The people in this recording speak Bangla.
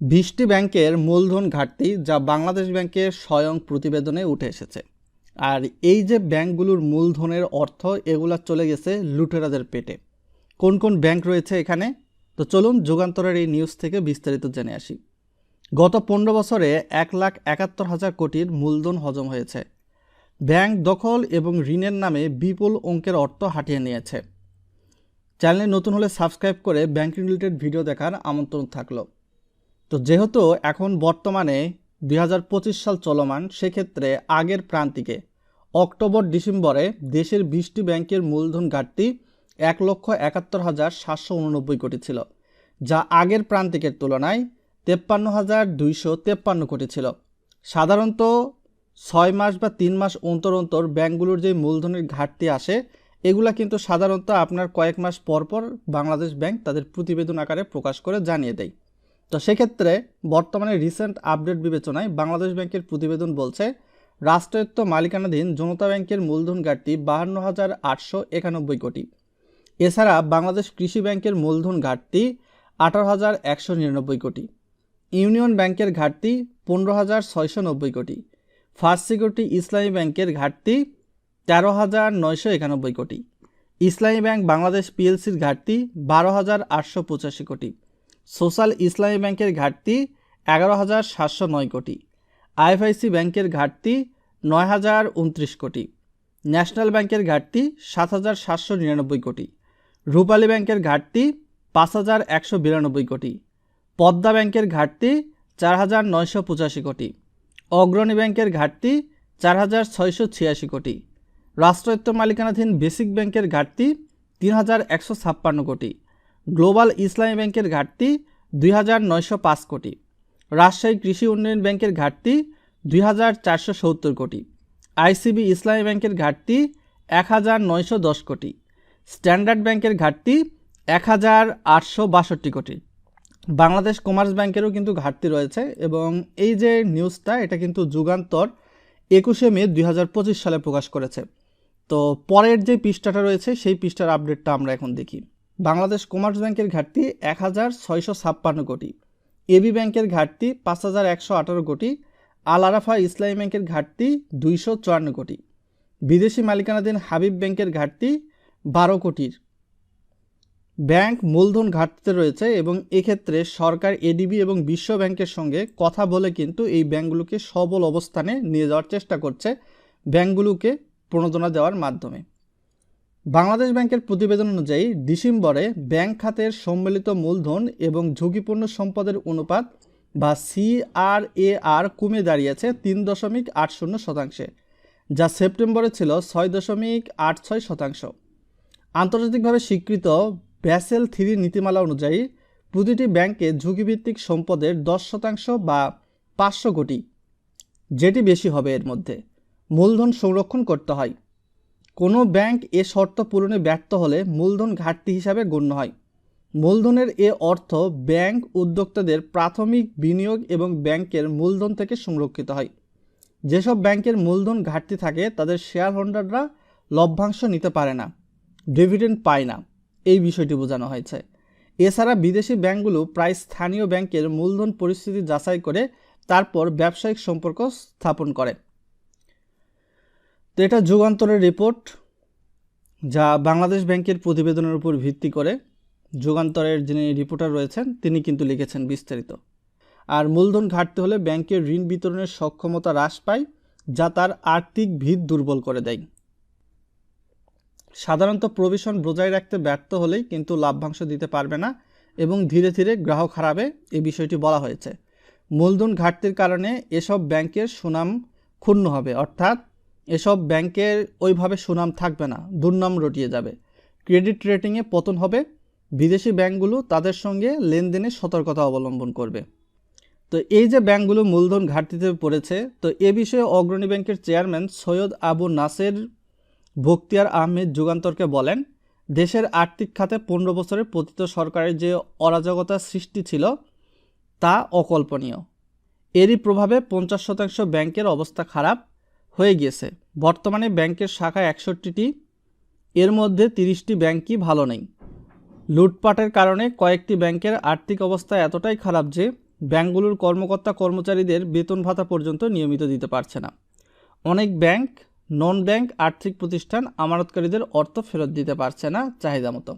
বিশটি ব্যাংকের মূলধন ঘাটতি যা বাংলাদেশ ব্যাংকের স্বয়ং প্রতিবেদনে উঠে এসেছে। আর এই যে ব্যাংকগুলোর মূলধনের অর্থ, এগুলা চলে গেছে লুটেরাদের পেটে। কোন কোন ব্যাংক রয়েছে এখানে? তো চলুন যুগান্তরের এই নিউজ থেকে বিস্তারিত জেনে আসি। গত পনেরো বছরে এক লাখ একাত্তর হাজার কোটির মূলধন হজম হয়েছে। ব্যাংক দখল এবং ঋণের নামে বিপুল অঙ্কের অর্থ হাঁটিয়ে নিয়েছে। চ্যানেলে নতুন হলে সাবস্ক্রাইব করে ব্যাংকিং রিলেটেড ভিডিও দেখার আমন্ত্রণ থাকল। তো যেহেতু এখন বর্তমানে দু হাজার পঁচিশ সাল চলমান, সেক্ষেত্রে আগের প্রান্তিকে অক্টোবর ডিসেম্বরে দেশের বিশটি ব্যাংকের মূলধন ঘাটতি এক লক্ষ একাত্তর হাজার সাতশো উননব্বই কোটি ছিল, যা আগের প্রান্তিকের তুলনায় তেপ্পান্ন হাজার দুইশো তেপ্পান্ন কোটি ছিল। সাধারণত ছয় মাস বা তিন মাস অন্তর অন্তর ব্যাংকগুলোর যে মূলধনের ঘাটতি আসে, এগুলা কিন্তু সাধারণত আপনার কয়েক মাস পর পর বাংলাদেশ ব্যাংক তাদের প্রতিবেদন আকারে প্রকাশ করে জানিয়ে দেয়। তো সেক্ষেত্রে বর্তমানে রিসেন্ট আপডেট বিবেচনায় বাংলাদেশ ব্যাংকের প্রতিবেদন বলছে, রাষ্ট্রায়ত্ত মালিকানাধীন জনতা ব্যাংকের মূলধন ঘাটতি বাহান্ন হাজার আটশো একানব্বই কোটি। এছাড়া বাংলাদেশ কৃষি ব্যাংকের মূলধন ঘাটতি আঠারো হাজার একশো নিরানব্বই কোটি। ইউনিয়ন ব্যাংকের ঘাটতি পনেরো হাজার ছয়শো নব্বই কোটি। ফার্স্ট সিকিউরিটি ইসলামী ব্যাংকের ঘাটতি তেরো হাজার নয়শো একানব্বই কোটি। ইসলামী ব্যাংক বাংলাদেশ পিএলসির ঘাটতি বারো হাজার আটশো পঁচাশি কোটি। সোশ্যাল ইসলামী ব্যাংকের ঘাটতি এগারো হাজার সাতশো নয় কোটি। আইএফআইসি ব্যাংকের ঘাটতি নয় হাজার উনত্রিশ কোটি। ন্যাশনাল ব্যাংকের ঘাটতি সাত হাজার সাতশো নিরানব্বই কোটি। রূপালী ব্যাংকের ঘাটতি পাঁচ হাজার একশো বিরানব্বই কোটি। পদ্মা ব্যাংকের ঘাটতি চার হাজার নয়শো পঁচাশি কোটি। অগ্রণী ব্যাংকের ঘাটতি চার হাজার ছয়শো ছিয়াশি কোটি। রাষ্ট্রায়ত্ত মালিকানাধীন বেসিক ব্যাংকের ঘাটতি তিন হাজার একশো ছাপ্পান্ন কোটি। গ্লোবাল ইসলামী ব্যাংকের ঘাটতি দুই হাজার নয়শো পাঁচ কোটি। রাজশাহী কৃষি উন্নয়ন ব্যাংকের ঘাটতি দুই হাজার চারশো সত্তর কোটি। আইসিবি ইসলামী ব্যাংকের ঘাটতি এক হাজার নয়শো দশ কোটি। স্ট্যান্ডার্ড ব্যাংকের ঘাটতি এক হাজার আটশো বাষট্টি কোটি। বাংলাদেশ কমার্স ব্যাংকেরও কিন্তু ঘাটতি রয়েছে এবং এই যে নিউজটা, এটা কিন্তু যুগান্তর একুশে মে দুই হাজার পঁচিশ সালে প্রকাশ করেছে। তো পরের যে পৃষ্ঠাটা রয়েছে, সেই পৃষ্ঠার আপডেটটা আমরা এখন দেখি। বাংলাদেশ কমার্স ব্যাংকের ঘাটতি এক হাজার ছয়শো ছাপ্পান্ন কোটি। এবি ব্যাংকের ঘাটতি পাঁচ হাজার একশো আঠারো কোটি। আল আরাফা ইসলামী ব্যাংকের ঘাটতি দুইশো চুয়ান্ন কোটি। বিদেশি মালিকানাধীন হাবিব ব্যাংকের ঘাটতি বারো কোটির। ব্যাংক মূলধন ঘাটতিতে রয়েছে এবং এক্ষেত্রে সরকার এডিবি এবং বিশ্ব ব্যাংকের সঙ্গে কথা বলে কিন্তু এই ব্যাংকগুলোকে সবল অবস্থানে নিয়ে যাওয়ার চেষ্টা করছে ব্যাংকগুলোকে প্রণোদনা দেওয়ার মাধ্যমে। বাংলাদেশ ব্যাংকের প্রতিবেদন অনুযায়ী ডিসেম্বরে ব্যাংক খাতের সম্মিলিত মূলধন এবং ঝুঁকিপূর্ণ সম্পদের অনুপাত বা সিআরএআর কমে দাঁড়িয়েছে তিন দশমিক আট শূন্য শতাংশে, যা সেপ্টেম্বরে ছিল ছয় দশমিক আট ছয় শতাংশ। আন্তর্জাতিকভাবে স্বীকৃত ব্যাসেল থ্রি নীতিমালা অনুযায়ী প্রতিটি ব্যাংকে ঝুঁকিভিত্তিক সম্পদের দশ শতাংশ বা পাঁচশো কোটি, যেটি বেশি হবে এর মধ্যে, মূলধন সংরক্ষণ করতে হয়। কোনো ব্যাংক এ শর্ত পূরণে ব্যর্থ হলে মূলধন ঘাটতি হিসাবে গণ্য হয়। মূলধনের এ অর্থ ব্যাংক উদ্যোক্তাদের প্রাথমিক বিনিয়োগ এবং ব্যাংকের মূলধন থেকে সংরক্ষিত হয়। যেসব ব্যাংকের মূলধন ঘাটতি থাকে, তাদের শেয়ার হোল্ডাররা লভ্যাংশ নিতে পারে না, ডিভিডেন্ড পায় না। এই বিষয়টি বোঝানো হয়েছে। এছাড়া বিদেশি ব্যাংকগুলো প্রায় স্থানীয় ব্যাংকের মূলধন পরিস্থিতি যাচাই করে, তারপর ব্যবসায়িক সম্পর্ক স্থাপন করে। তো এটা যুগান্তরের রিপোর্ট যা বাংলাদেশ ব্যাংকের প্রতিবেদনের উপর ভিত্তি করে যুগান্তরের যিনি রিপোর্টার রয়েছেন, তিনি কিন্তু লিখেছেন বিস্তারিত। আর মূলধন ঘাটতি হলে ব্যাংকের ঋণ বিতরণের সক্ষমতা হ্রাস পায়, যা তার আর্থিক ভিত দুর্বল করে দেয়। সাধারণত প্রভিশন বজায় রাখতে ব্যর্থ হলেই কিন্তু লাভ্যাংশ দিতে পারবে না এবং ধীরে ধীরে গ্রাহক হারাবে এই বিষয়টি বলা হয়েছে। মূলধন ঘাটতির কারণে এসব ব্যাংকের সুনাম ক্ষুণ্ণ হবে, অর্থাৎ এসব ব্যাংকের ওইভাবে সুনাম থাকবে না, দুর্নাম রটিয়ে যাবে। ক্রেডিট রেটিংয়ে পতন হবে, বিদেশি ব্যাংকগুলো তাদের সঙ্গে লেনদেনে সতর্কতা অবলম্বন করবে। তো এই যে ব্যাংকগুলো মূলধন ঘাটতিতে পড়েছে, তো এ বিষয়ে অগ্রণী ব্যাংকের চেয়ারম্যান সৈয়দ আবু নাসের বখতিয়ার আহমেদ যুগান্তরকে বলেন, দেশের আর্থিক খাতে পনেরো বছরের পতিত সরকারের যে অরাজকতা সৃষ্টি ছিল, তা অকল্পনীয়। এরই প্রভাবে পঞ্চাশ শতাংশ ব্যাংকের অবস্থা খারাপ হয়ে গিয়েছে। বর্তমানে ব্যাংকের শাখা একষট্টিটি, এর মধ্যে তিরিশটি ব্যাংকই ভালো নেই। লুটপাটের কারণে কয়েকটি ব্যাংকের আর্থিক অবস্থা এতটাই খারাপ যে ব্যাংকগুলোর কর্মকর্তা কর্মচারীদের বেতন ভাতা পর্যন্ত নিয়মিত দিতে পারছে না। অনেক ব্যাংক, নন ব্যাংক আর্থিক প্রতিষ্ঠান আমানতকারীদের অর্থ ফেরত দিতে পারছে না চাহিদা মতো।